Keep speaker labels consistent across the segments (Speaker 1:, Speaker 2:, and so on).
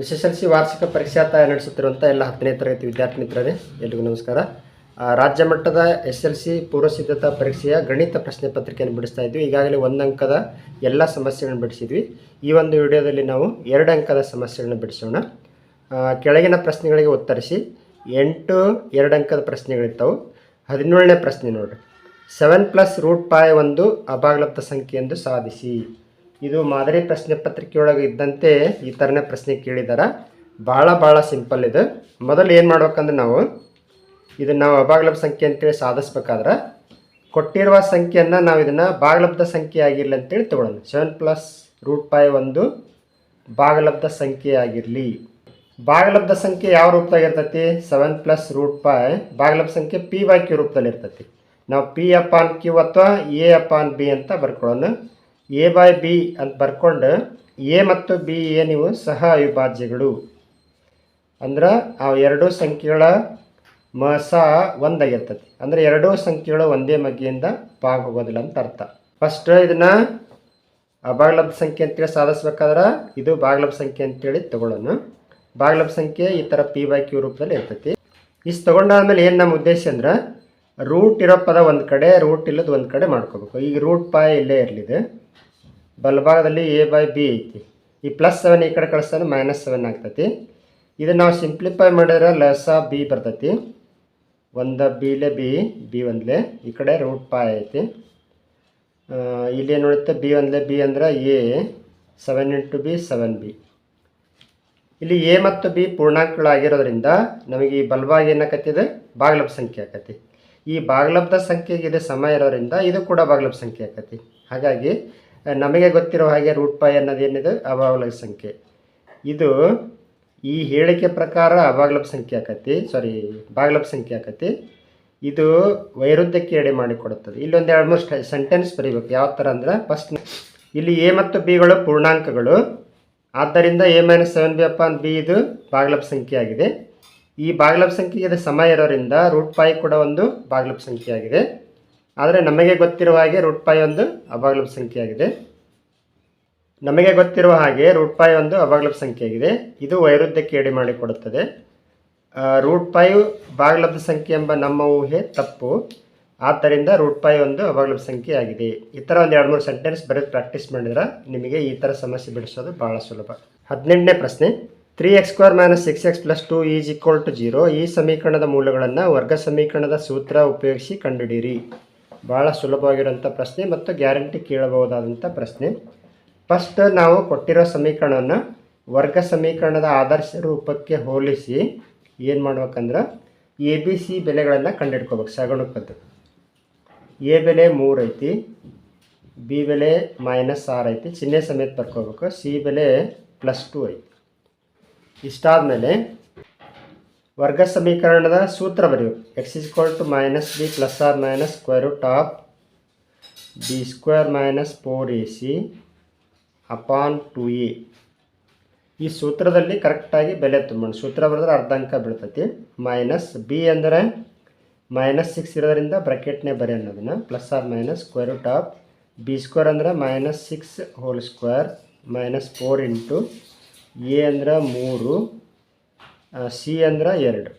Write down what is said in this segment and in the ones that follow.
Speaker 1: S S L C ವಾರ್ಷಿಕ ಪರೀಕ್ಷಾತ ನಡೆಸುತ್ತಿರುವಂಥ ಎಲ್ಲ ಹತ್ತನೇ ತರಗತಿ ವಿದ್ಯಾರ್ಥಿ ಮಿತ್ರರೇ, ಎಲ್ರಿಗೂ ನಮಸ್ಕಾರ. ರಾಜ್ಯ ಮಟ್ಟದ ಎಸ್ ಎಲ್ ಸಿ ಪೂರ್ವ ಸಿದ್ಧತಾ ಪರೀಕ್ಷೆಯ ಗಣಿತ ಪ್ರಶ್ನೆ ಪತ್ರಿಕೆಯನ್ನು ಬಿಡಿಸ್ತಾ ಇದ್ವಿ. ಈಗಾಗಲೇ ಒಂದು ಅಂಕದ ಎಲ್ಲ ಸಮಸ್ಯೆಗಳನ್ನು ಬಿಡಿಸಿದ್ವಿ. ಈ ಒಂದು ವಿಡಿಯೋದಲ್ಲಿ ನಾವು ಎರಡು ಅಂಕದ ಸಮಸ್ಯೆಗಳನ್ನು ಬಿಡಿಸೋಣ. ಕೆಳಗಿನ ಪ್ರಶ್ನೆಗಳಿಗೆ ಉತ್ತರಿಸಿ, ಎಂಟು ಎರಡು ಅಂಕದ ಪ್ರಶ್ನೆಗಳಿರ್ತಾವೆ. ಹದಿನೇಳನೇ ಪ್ರಶ್ನೆ ನೋಡಿರಿ. ಸೆವೆನ್ ಪ್ಲಸ್ ರೂಟ್ ಪಾಯ್ ಒಂದು ಅಭಾಗಲಬ್ಧ ಸಂಖ್ಯೆ ಎಂದು ಸಾಧಿಸಿ. ಇದು ಮಾದರಿ ಪ್ರಶ್ನೆ ಪತ್ರಿಕೆಯೊಳಗೆ ಇದ್ದಂತೆ ಈ ಥರನೇ ಪ್ರಶ್ನೆ ಕೇಳಿದಾರ. ಭಾಳ ಭಾಳ ಸಿಂಪಲ್ ಇದು. ಮೊದಲು ಏನು ಮಾಡ್ಬೇಕಂದ್ರೆ ನಾವು ಇದನ್ನು ನಾವು ಅಭಾಗಲಬ್ಧ ಸಂಖ್ಯೆ ಅಂತೇಳಿ ಸಾಧಿಸ್ಬೇಕಾದ್ರೆ ಕೊಟ್ಟಿರುವ ಸಂಖ್ಯೆಯನ್ನು ನಾವು ಇದನ್ನು ಭಾಗಲಬ್ಧ ಸಂಖ್ಯೆ ಆಗಿರಲಿ ಅಂತೇಳಿ ತಗೊಳ್ಳೋಣ ಸೆವೆನ್ ಪ್ಲಸ್ ರೂಟ್ ಪಾಯ್ ಒಂದು ಭಾಗಲಬ್ಧ ಸಂಖ್ಯೆ ಆಗಿರಲಿ. ಭಾಗಲಬ್ಧ ಸಂಖ್ಯೆ ಯಾವ ರೂಪದಾಗ ಇರ್ತೈತಿ? ಸೆವೆನ್ ಪ್ಲಸ್ ರೂಟ್ ಪಾಯ್ ಭಾಗಲಬ್ಧ ಸಂಖ್ಯೆ ಪಿ ಬೈ ಕ್ಯೂ ರೂಪದಲ್ಲಿ ಇರ್ತೈತಿ ನಾವು ಪಿ ಅಪಾನ್ ಕ್ಯೂ ಅಥವಾ ಎ ಅಪಾನ್ ಬಿ ಅಂತ ಬರ್ಕೊಳ್ಳೋಣ. ಎ ಬಾಯ್ ಬಿ ಅಂತ ಬರ್ಕೊಂಡು ಎ ಮತ್ತು ಬಿ ಎ ನೀವು ಸಹ ಅವಿಭಾಜ್ಯಗಳು. ಅಂದ್ರೆ ಆ ಎರಡೂ ಸಂಖ್ಯೆಗಳ ಮ, ಸ ಒಂದಾಗಿರ್ತೈತಿ. ಅಂದರೆ ಎರಡೂ ಸಂಖ್ಯೆಗಳು ಒಂದೇ ಮಗ್ಗಿಯಿಂದ ಭಾಗ ಹೋಗೋದಿಲ್ಲ ಅಂತ ಅರ್ಥ. ಫಸ್ಟ್ ಇದನ್ನು ಬಾಗ್ಲಬ್ ಸಂಖ್ಯೆ ಅಂತೇಳಿ ಸಾಧಿಸ್ಬೇಕಾದ್ರೆ ಇದು ಬಾಗ್ಲಬ್ ಸಂಖ್ಯೆ ಅಂತೇಳಿ ತಗೊಳ್ಳೋಣ. ಬಾಗ್ಲಬ್ ಸಂಖ್ಯೆ ಈ ಥರ ಪಿ ಬೈ ಕ್ಯೂ ರೂಪದಲ್ಲಿ ಇರ್ತೈತಿ. ಇಷ್ಟು ತೊಗೊಂಡಾದ್ಮೇಲೆ ಏನು ನಮ್ಮ ಉದ್ದೇಶ ಅಂದ್ರೆ ರೂಟ್ ಇರೋ ಪದ ಒಂದು ಕಡೆ ರೂಟ್ ಇಲ್ಲದ ಒಂದು ಕಡೆ ಮಾಡ್ಕೋಬೇಕು. ಈಗ ರೂಟ್ ಪಾಯ್ ಇಲ್ಲೇ ಇರಲಿದೆ. ಬಲಭಾಗದಲ್ಲಿ ಎ ಬೈ ಬಿ ಐತಿ. ಈ ಪ್ಲಸ್ ಸೆವೆನ್ ಈ ಕಡೆ ಕಳಿಸ್ತಾನೆ ಮೈನಸ್ ಸೆವೆನ್ ಆಗ್ತೈತಿ. ಇದನ್ನು ನಾವು ಸಿಂಪ್ಲಿಫೈ ಮಾಡಿದ್ರೆ ಲಸ ಬಿ ಬರ್ತೈತಿ. ಒಂದು ಬಿಲೆ ಬಿ ಬಿ ಒಂದ್ಲೆ ಈ ಕಡೆ ರೂಟ್ ಪಾಯ್ ಐತಿ. ಇಲ್ಲಿ ಏನು ನೋಡುತ್ತೆ? ಬಿ ಒಂದ್ಲೆ ಬಿ ಅಂದ್ರೆ A seven into B seven B ಇಲ್ಲಿ ಎ ಮತ್ತು ಬಿ ಪೂರ್ಣಾಂಕಗಳಾಗಿರೋದ್ರಿಂದ ನಮಗೆ ಈ ಬಲಭಾಗ ಏನಾಕತ್ತಿದೆ? ಬಾಗ್ಲಬ್ ಸಂಖ್ಯೆ ಆಕತಿ. ಈ ಭಾಗಲಬ್ಧ ಸಂಖ್ಯೆಗೆ ಇದೆ ಸಮ ಇರೋದ್ರಿಂದ ಇದು ಕೂಡ ಬಾಗ್ಲಬ್ ಸಂಖ್ಯೆ ಆಕತಿ. ಹಾಗಾಗಿ ನಮಗೆ ಗೊತ್ತಿರೋ ಹಾಗೆ ರೂಟ್ ಪೈ ಅನ್ನೋದು ಏನಿದೆ? ಅಭಾಗಲಬ್ಧ ಸಂಖ್ಯೆ. ಇದು ಈ ಹೇಳಿಕೆ ಪ್ರಕಾರ ಅಭಾಗಲಬ್ಧ ಸಂಖ್ಯೆ ಆಕತಿ ಸಾರಿ ಭಾಗಲಬ್ಧ ಸಂಖ್ಯೆ ಆಕತಿ. ಇದು ವೈರುದ್ಧಕ್ಕೆ ಎಡೆ ಮಾಡಿಕೊಡುತ್ತದೆ. ಇಲ್ಲೊಂದು ಎರಡು ಮೂರು ಸೆಂಟೆನ್ಸ್ ಬರೀಬೇಕು. ಯಾವ ಥರ ಅಂದ್ರೆ ಫಸ್ಟ್ ಇಲ್ಲಿ ಎ ಮತ್ತು ಬಿಗಳು ಪೂರ್ಣಾಂಕಗಳು. ಆದ್ದರಿಂದ A minus seven B upon B ಇದು ಭಾಗಲಬ್ಧ ಸಂಖ್ಯೆ ಆಗಿದೆ. ಈ ಭಾಗಲಬ್ಧ ಸಂಖ್ಯೆಗೆ ಸಮ ಇರೋದ್ರಿಂದ ರೂಟ್ ಪಾಯಿ ಕೂಡ ಒಂದು ಭಾಗಲಬ್ಧ ಸಂಖ್ಯೆ ಆಗಿದೆ. ಆದರೆ ನಮಗೆ ಗೊತ್ತಿರುವ ಹಾಗೆ ರೂಟ್ ಪೈ ಒಂದು ಅಭಾಗಲಬ್ಧ ಸಂಖ್ಯೆಯಾಗಿದೆ. ನಮಗೆ ಗೊತ್ತಿರುವ ಹಾಗೆ ರೂಟ್ ಪೈ ಒಂದು ಅಭಾಗಲಬ್ ಸಂಖ್ಯೆಯಾಗಿದೆ. ಇದು ವೈರುದ್ಧಕ್ಕೆ ಎಡೆ ಮಾಡಿಕೊಡುತ್ತದೆ. ರೂಟ್ ಪೈ ಭಾಗಲಬ್ಧ ಸಂಖ್ಯೆ ಎಂಬ ನಮ್ಮ ಊಹೆ ತಪ್ಪು. ಆದ್ದರಿಂದ ರೂಟ್ ಪೈ ಒಂದು ಅಭಾಗಲಬ್ಧ ಸಂಖ್ಯೆ ಆಗಿದೆ ಈ ಥರ ಒಂದು ಎರಡು ಮೂರು ಸೆಂಟೆನ್ಸ್ ಬರೆದು ಪ್ರಾಕ್ಟೀಸ್ ಮಾಡಿದ್ರೆ ನಿಮಗೆ ಈ ಥರ ಸಮಸ್ಯೆ ಬಿಡಿಸೋದು ಭಾಳ ಸುಲಭ. ಹದಿನೆಂಟನೇ ಪ್ರಶ್ನೆ. Three X square minus six X plus two is equal to zero ಈ ಸಮೀಕರಣದ ಮೂಲಗಳನ್ನು ವರ್ಗ ಸಮೀಕರಣದ ಸೂತ್ರ ಉಪಯೋಗಿಸಿ ಕಂಡುಹಿಡಿಯಿರಿ. ಭಾಳ ಸುಲಭವಾಗಿರುವಂಥ ಪ್ರಶ್ನೆ ಮತ್ತು ಗ್ಯಾರಂಟಿ ಕೇಳಬಹುದಾದಂಥ ಪ್ರಶ್ನೆ. ಫಸ್ಟ್ ನಾವು ಕೊಟ್ಟಿರೋ ಸಮೀಕರಣವನ್ನು ವರ್ಗ ಸಮೀಕರಣದ ಆದರ್ಶ ರೂಪಕ್ಕೆ ಹೋಲಿಸಿ ಏನು ಮಾಡ್ಬೇಕಂದ್ರೆ ಎ ಬಿ ಸಿ ಬೆಲೆಗಳನ್ನು ಕಂಡುಹಿಡ್ಕೋಬೇಕು ಸಗಣಕ್ಕದ್ದು. ಎ ಬೆಲೆ ಮೂರು ಐತಿ ಬಿ ಬೆಲೆ ಮೈನಸ್ ಆರು ಐತಿ, ಚಿಹ್ನೆ ಸಮೇತ ಬರ್ಕೋಬೇಕು. ಸಿ ಬೆಲೆ ಪ್ಲಸ್ ಟು ಐತಿ. ಇಷ್ಟಾದಮೇಲೆ ವರ್ಗ ಸಮೀಕರಣದ ಸೂತ್ರ ಬರೆಯು X is to minus B plus or minus square of B square minus four A C upon two A ಈ ಸೂತ್ರದಲ್ಲಿ ಕರೆಕ್ಟಾಗಿ ಬೆಲೆ ತುಂಬೋಣ. ಸೂತ್ರ ಬರೆದ್ರೆ ಅರ್ಧ ಅಂಕ ಬೀಳ್ತೈತಿ. ಮೈನಸ್ ಬಿ ಅಂದರೆ ಮೈನಸ್ ಸಿಕ್ಸ್ ಇರೋದರಿಂದ ಬ್ರಕೆಟ್ನೇ ಬರೀ ಅನ್ನೋದನ್ನು. Plus or minus square of B square ಅಂದ್ರೆ minus six whole square minus four into A ಅಂದರೆ ಮೂರು. ಸಿ ಅಂದ್ರೆ ಎರಡು.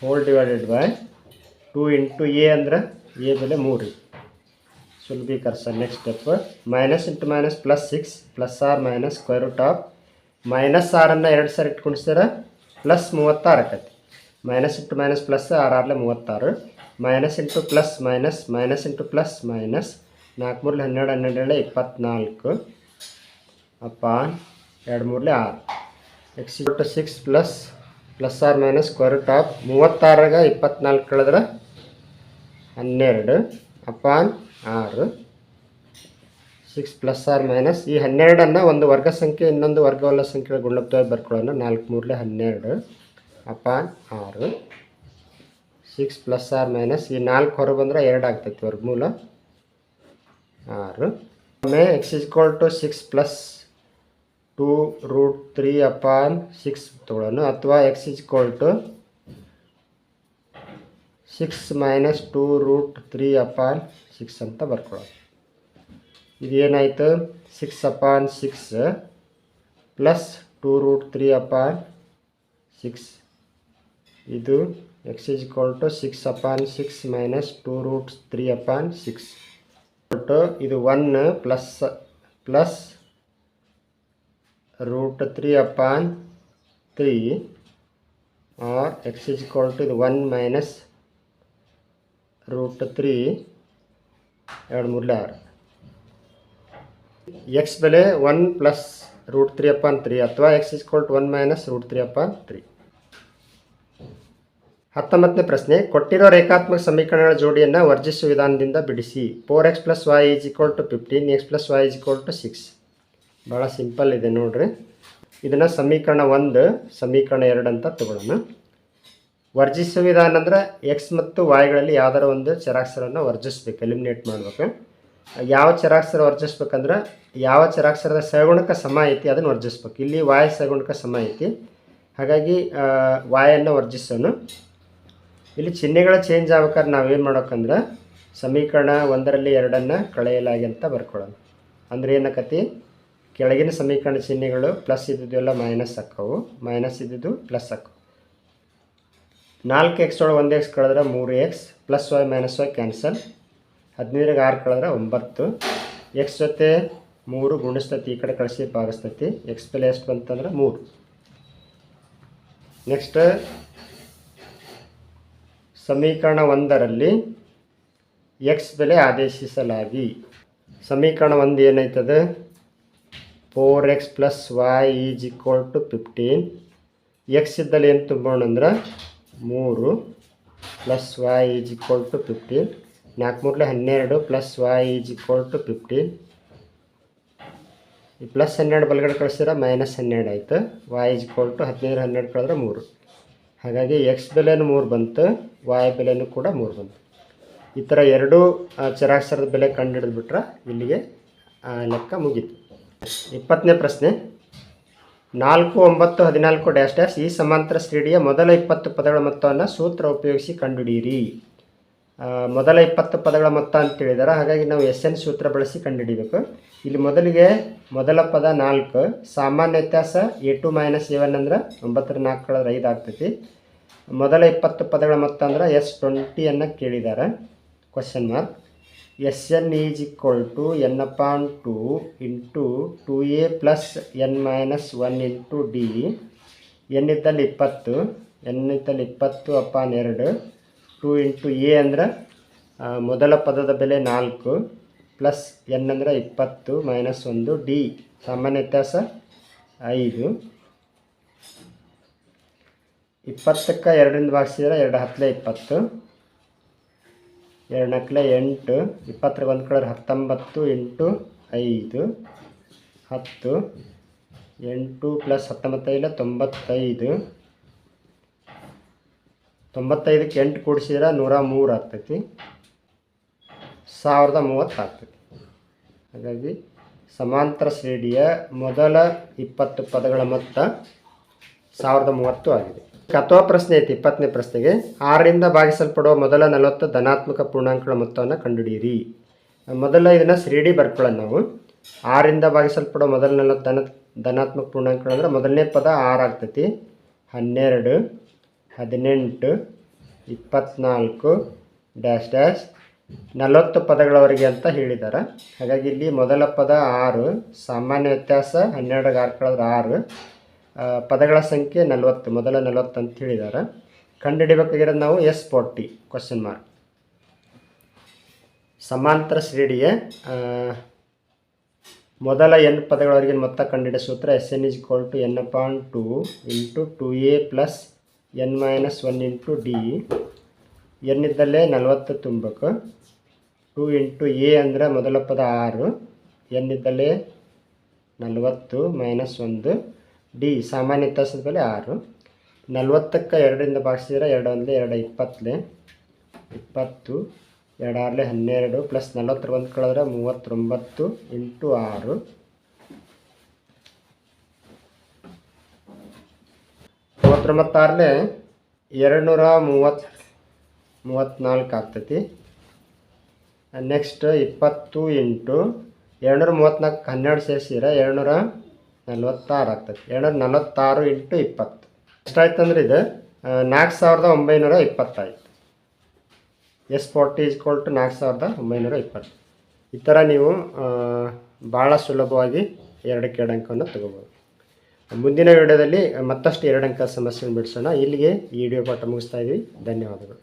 Speaker 1: Whole divided by two into A ಅಂದ್ರೆ ಎ ಬೆಲೆ ಮೂರು. ಸುಲಭೀಕರಿಸ. Next step minus into minus plus six plus or minus square root of minus ಆರನ್ನು ಎರಡು ಸಾರಿ ಇಟ್ಕೊಂಡಿಸ್ತಾರೆ? ಪ್ಲಸ್ ಮೂವತ್ತಾರು ಆಕತಿ. Minus into minus plus or ಆರ್ಲೆ ಮೂವತ್ತಾರು. Minus into plus minus minus into plus minus ನಾಲ್ಕು ಮೂರಲೆ ಹನ್ನೆರಡು ಹನ್ನೆರಡೇಳೆ ಇಪ್ಪತ್ತ್ನಾಲ್ಕು ಅಪ್ಪ ಎರಡು ಮೂರಲೆ ಆರು. X to six plus plus or minus square of ಮೂವತ್ತಾರಾಗ ಇಪ್ಪತ್ನಾಲ್ಕು ಕಳೆದ್ರೆ ಹನ್ನೆರಡು ಅಪಾನ್ ಆರು ಸಿಕ್ಸ್ ಪ್ಲಸ್ ಆರ್ ಮೈನಸ್ ಈ ಹನ್ನೆರಡನ್ನು ಒಂದು ವರ್ಗ ಸಂಖ್ಯೆ, ಇನ್ನೊಂದು ವರ್ಗವಲ್ಲ ಸಂಖ್ಯೆ ಗುಣಲಬ್ಧವಾಗಿ ಬರ್ಕೊಳ್ಳೋಣ. ನಾಲ್ಕು ಮೂರಲೆ ಹನ್ನೆರಡು ಅಪಾನ್ ಆರು ಸಿಕ್ಸ್ ಪ್ಲಸ್ ಆರ್ ಮೈನಸ್ ಈ ನಾಲ್ಕು ಹೊರಗೆ ಬಂದರೆ ಎರಡು ಆಗ್ತೈತಿ ವರ್ಗಮೂಲ ಆರು ಒಮ್ಮೆ X is equal to six plus two root three upon six ತೊಗೊಳ್ಳೋಣ ಅಥವಾ X is equal to six minus two root three upon six ಅಂತ ಬರ್ಕೊಳ್ಳೋಣ ಇದೇನಾಯಿತು six upon six plus two root three upon six ಇದು X is equal to six upon six minus two root three upon six to ಇದು one plus plus root three upon three or X is equal ಇದು one minus root three ಎರಡು ಮೂರಲೆ ಆರು X ಬೆಲೆ one plus root three upon three ಅಥವಾ X is to one minus root three upon three ಹತ್ತೊಂಬತ್ತನೇ ಪ್ರಶ್ನೆ, ಕೊಟ್ಟಿರೋ ರೇಖಾತ್ಮಕ ಸಮೀಕರಣಗಳ ಜೋಡಿಯನ್ನು ವರ್ಜಿಸುವ ವಿಧಾನದಿಂದ ಬಿಡಿಸಿ. Four X plus Y is equal to fifteen X plus Y is equal to six ಭಾಳ ಸಿಂಪಲ್ ಇದೆ ನೋಡ್ರಿ. ಇದನ್ನು ಸಮೀಕರಣ ಒಂದು, ಸಮೀಕರಣ ಎರಡು ಅಂತ ತಗೊಳ್ಳೋಣ. ವರ್ಜಿಸುವ ವಿಧಾನ ಅಂದ್ರೆ ಎಕ್ಸ್ ಮತ್ತು ವಾಯ್ಗಳಲ್ಲಿ ಯಾವ್ದಾರ ಒಂದು ಚರಾಕ್ಷರವನ್ನು ವರ್ಜಿಸ್ಬೇಕು ಎಲಿಮಿನೇಟ್ ಮಾಡ್ಬೇಕು. ಯಾವ ಚರಾಕ್ಷರ ವರ್ಜಿಸ್ಬೇಕಂದ್ರೆ ಯಾವ ಚರಾಕ್ಷರದ ಸಗುಣಕ ಸಮ ಐತಿ ಅದನ್ನು ವರ್ಜಿಸ್ಬೇಕು. ಇಲ್ಲಿ ವಾಯ್ ಸಗುಣಕ ಸಮ ಐತಿ. ಹಾಗಾಗಿ ವಾಯನ್ನು ವರ್ಜಿಸೋಣ. ಇಲ್ಲಿ ಚಿಹ್ನೆಗಳ ಚೇಂಜ್ ಆಗ್ಬೇಕಾದ್ರೆ ನಾವೇನು ಮಾಡ್ಬೇಕಂದ್ರೆ ಸಮೀಕರಣ ಒಂದರಲ್ಲಿ ಎರಡನ್ನು ಕಳೆಯಲಾಗಿ ಅಂತ ಬರ್ಕೊಳ್ಳೋಣ. ಅಂದ್ರೆ ಏನಕತಿ? ಕೆಳಗಿನ ಸಮೀಕರಣ ಚಿಹ್ನೆಗಳು ಪ್ಲಸ್ ಇದ್ದಿದ್ದು ಎಲ್ಲ ಮೈನಸ್ ಹಾಕವು ಮೈನಸ್ ಇದ್ದಿದ್ದು ಪ್ಲಸ್ ಹಾಕವು ನಾಲ್ಕು ಎಕ್ಸ್ ಒಳಗೆ ಒಂದು ಎಕ್ಸ್ ಕಳೆದ್ರೆ ಮೂರು X plus Y minus Y cancel ಹದಿನೈದರಿಗೆ ಆರು ಕಳೆದ್ರೆ ಒಂಬತ್ತು. ಎಕ್ಸ್ ಜೊತೆ ಮೂರು ಗುಣಿಸ್ತತಿ, ಈ ಕಡೆ ಕಳಿಸಿ ಭಾಗಿಸ್ತತಿ. ಎಕ್ಸ್ ಬೆಲೆ ಎಷ್ಟು ಬಂತಂದ್ರೆ ಮೂರು. ನೆಕ್ಸ್ಟ್ ಸಮೀಕರಣ ಒಂದರಲ್ಲಿ ಎಕ್ಸ್ ಬೆಲೆ ಆದೇಶಿಸಲಾಗಿ. ಸಮೀಕರಣ ಒಂದು ಏನೈತದೆ four X plus Y is equal to fifteen X ಇದ್ದಲ್ಲಿ ಏನು ತುಂಬೋಣ ಅಂದ್ರೆ ಮೂರು plus Y is equal to fifteen ನಾಲ್ಕು ಮೂರಲೆ ಹನ್ನೆರಡು plus Y is equal to fifteen ಈ ಪ್ಲಸ್ ಹನ್ನೆರಡು ಬಲಗಡೆ ಕಳಿಸಿದ್ರೆ ಮೈನಸ್ ಹನ್ನೆರಡು ಆಯಿತು. ವೈ ಈಜ್ ಈಕ್ವಲ್ ಟು ಹದಿನೈದು ಹನ್ನೆರಡು ಕಳೆದ್ರೆ ಮೂರು. ಹಾಗಾಗಿ ಎಕ್ಸ್ ಬೆಲೆನೂ ಮೂರು ಬಂತು ವಾಯ್ ಬೆಲೆನೂ ಕೂಡ ಮೂರು ಬಂತು. ಈ ಥರ ಎರಡೂ ಚರಾಕ್ಷರದ ಬೆಲೆ ಕಂಡುಹಿಡಿದ್ಬಿಟ್ರೆ ಇಲ್ಲಿಗೆ ಆ, ಲೆಕ್ಕ ಮುಗೀತು. ಇಪ್ಪತ್ತನೇ ಪ್ರಶ್ನೆ. ನಾಲ್ಕು, ಒಂಬತ್ತು, ಹದಿನಾಲ್ಕು ಡ್ಯಾಶ್ ಡ್ಯಾಶ್ ಈ ಸಮಾಂತರ ಶ್ರೇಣಿಯ ಮೊದಲ ಇಪ್ಪತ್ತು ಪದಗಳ ಮೊತ್ತವನ್ನು ಸೂತ್ರ ಉಪಯೋಗಿಸಿ ಕಂಡುಹಿಡಿಯಿರಿ. ಮೊದಲ ಇಪ್ಪತ್ತು ಪದಗಳ ಮೊತ್ತ ಅಂತ ಹೇಳಿದಾರೆ, ಹಾಗಾಗಿ ನಾವು ಎಸ್ ಎನ್ ಸೂತ್ರ ಬಳಸಿ ಕಂಡುಹಿಡಿಬೇಕು. ಇಲ್ಲಿ ಮೊದಲಿಗೆ ಮೊದಲ ಪದ ನಾಲ್ಕು, ಸಾಮಾನ್ಯ ವ್ಯತ್ಯಾಸ A two minus A one ಅಂದ್ರೆ ಒಂಬತ್ತರ ನಾಲ್ಕು ಐದು ಆಗ್ತೈತಿ. ಮೊದಲ ಇಪ್ಪತ್ತು ಪದಗಳ ಮೊತ್ತ ಅಂದ್ರೆ ಎಸ್ ಟ್ವೆಂಟಿಯನ್ನು ಕೇಳಿದ್ದಾರೆ question mark S N is equal to N upon two into two A plus N minus one into D. N ಇದ್ದಲ್ಲಿ ಇಪ್ಪತ್ತು, ಎನ್ ಇದ್ದಲ್ಲಿ ಇಪ್ಪತ್ತು ಅಪಾನ್ ಎರಡು. ಟು ಇಂಟು ಎ ಅಂದ್ರೆ ಮೊದಲ ಪದದ ಬೆಲೆ ನಾಲ್ಕು, ಪ್ಲಸ್ ಎನ್ ಅಂದರೆ ಇಪ್ಪತ್ತು ಮೈನಸ್ ಒಂದು ಡಿ ಸಾಮಾನ್ಯ ವ್ಯತ್ಯಾಸ ಐದು. ಇಪ್ಪತ್ತಕ್ಕೆ ಎರಡರಿಂದ ಭಾಗಿಸಿದ್ರೆ ಎರಡು ಹತ್ತಲೇ ಇಪ್ಪತ್ತು. ಎರಡು ನಕ್ಲೆ ಎಂಟು, ಇಪ್ಪತ್ತರ ಒಂದು ಕಡೆ ಹತ್ತೊಂಬತ್ತು ಎಂಟು ಐದು, ಹತ್ತು, ಎಂಟು ಪ್ಲಸ್ ಹತ್ತೊಂಬತ್ತೈದು ತೊಂಬತ್ತೈದು. ತೊಂಬತ್ತೈದಕ್ಕೆ ಎಂಟು ಕೂಡಿಸಿದ್ರೆ ನೂರ ಮೂರು ಆಗ್ತೈತಿ. ಸಾವಿರದ ಮೂವತ್ತು ಆಗ್ತೈತಿ. ಹಾಗಾಗಿ ಸಮಾಂತರ ಶ್ರೇಣಿಯ ಮೊದಲ ಇಪ್ಪತ್ತು ಪದಗಳ ಮೊತ್ತ ಸಾವಿರದ ಮೂವತ್ತು ಆಗಿದೆ. ಅಥವಾ ಪ್ರಶ್ನೆ ಐತಿ, ಇಪ್ಪತ್ತನೇ ಪ್ರಶ್ನೆಗೆ. ಆರರಿಂದ ಭಾಗಿಸಲ್ಪಡುವ ಮೊದಲ ನಲವತ್ತು ಧನಾತ್ಮಕ ಪೂರ್ಣಾಂಕಗಳ ಮೊತ್ತವನ್ನು ಕಂಡುಹಿಡಿಯಿರಿ. ಮೊದಲ ಇದನ್ನು ಶ್ರೀಡಿ ಬರ್ಕೊಳ್ಳೋಣ ನಾವು. ಆರರಿಂದ ಭಾಗಿಸಲ್ಪಡುವ ಮೊದಲ ನಲವತ್ತು ಧನ, ಧನಾತ್ಮಕ ಪೂರ್ಣಾಂಕಗಳು ಅಂದ್ರೆ ಮೊದಲನೇ ಪದ ಆರು ಆಗ್ತೈತಿ. ಹನ್ನೆರಡು, ಹದಿನೆಂಟು, ಇಪ್ಪತ್ನಾಲ್ಕು, ಡ್ಯಾಶ್ ಡ್ಯಾಶ್, ನಲವತ್ತು ಪದಗಳವರೆಗೆ ಅಂತ ಹೇಳಿದ್ದಾರೆ ಹಾಗಾಗಿ ಇಲ್ಲಿ ಮೊದಲ ಪದ ಆರು, ಸಾಮಾನ್ಯ ವ್ಯತ್ಯಾಸ ಹನ್ನೆರಡು ಆರು ಕಳೆದ್ರೆ ಆರು. ಪದಗಳ ಸಂಖ್ಯೆ ನಲವತ್ತು, ಮೊದಲ ನಲವತ್ತು ಅಂತ ಹೇಳಿದ್ದಾರೆ ಕಂಡುಹಿಡಿಬೇಕಾಗಿರೋದು ನಾವು ಎಸ್ ಫೋರ್ಟಿ ಕ್ವಶನ್ ಮಾರ್ಕ್ ಸಮಾಂತರ ಶ್ರೇಣಿಯ ಮೊದಲ ಎನ್ ಪದಗಳವರೆಗೆ ಮೊತ್ತ ಕಂಡುಹಿಡಿಯ ಸೂತ್ರ S N is equal to N point two into two A plus N minus one into D. N ಇದ್ದಲ್ಲೇ ನಲವತ್ತು ತುಂಬಬೇಕು. ಟು ಇಂಟು ಎ ಅಂದರೆ ಮೊದಲ ಪದ ಆರು. ಎನ್ ಇದ್ದಲ್ಲೇ ನಲವತ್ತು ಮೈನಸ್ ಒಂದು. ಡಿ ಸಾಮಾನ್ಯ ವ್ಯತ್ಯಾಸದ ಬೆಲೆ ಆರು. ನಲ್ವತ್ತಕ್ಕೆ ಎರಡರಿಂದ ಭಾಗಿಸಿದ್ರೆ ಎರಡು ಒಂದೇ ಎರಡು ಇಪ್ಪತ್ತಲೆ ಇಪ್ಪತ್ತು ಎರಡು ಆರಲೆ ಹನ್ನೆರಡು, ಪ್ಲಸ್ ನಲ್ವತ್ತರ ಒಂದು ಕಳೆದ್ರೆ ಮೂವತ್ತೊಂಬತ್ತು ಇಂಟು ಆರು. ಮೂವತ್ತೊಂಬತ್ತಾರಲೆ ಎರಡುನೂರ ಮೂವತ್ತು, ಮೂವತ್ತ್ನಾಲ್ಕು ಆಗ್ತೈತಿ. ನೆಕ್ಸ್ಟ್ ಇಪ್ಪತ್ತು ಇಂಟು ಎರಡುನೂರ ಮೂವತ್ತ್ನಾಲ್ಕು ಹನ್ನೆರಡು ಸೇರಿಸಿದ್ರೆ ಎರಡುನೂರ ನಲ್ವತ್ತಾರು ಆಗ್ತದೆ. ಎರಡು ನಲವತ್ತಾರು ಇಂಟು ಇಪ್ಪತ್ತು. ಎಷ್ಟಾಯ್ತು ಅಂದ್ರೆ ಇದು ನಾಲ್ಕು ಸಾವಿರದ ಒಂಬೈನೂರ ಇಪ್ಪತ್ತಾಯ್ತು ಎಸ್ ಫಾರ್ಟಿ ಕೋಲ್ ಟು ನಾಲ್ಕು ಸಾವಿರದ ಒಂಬೈನೂರ ಇಪ್ಪತ್ತು. ಈ ಥರ ನೀವು ಭಾಳ ಸುಲಭವಾಗಿ ಎರಡು ಅಂಕವನ್ನು ತಗೋಬೋದು. ಮುಂದಿನ ವಿಡಿಯೋದಲ್ಲಿ ಮತ್ತಷ್ಟು ಎರಡು ಅಂಕ ಸಮಸ್ಯೆಯನ್ನು ಬಿಡಿಸೋಣ. ಇಲ್ಲಿಗೆ ಈ ವಿಡಿಯೋ ಪಾಠ ಮುಗಿಸ್ತಾ ಇದ್ದೀವಿ ಧನ್ಯವಾದಗಳು.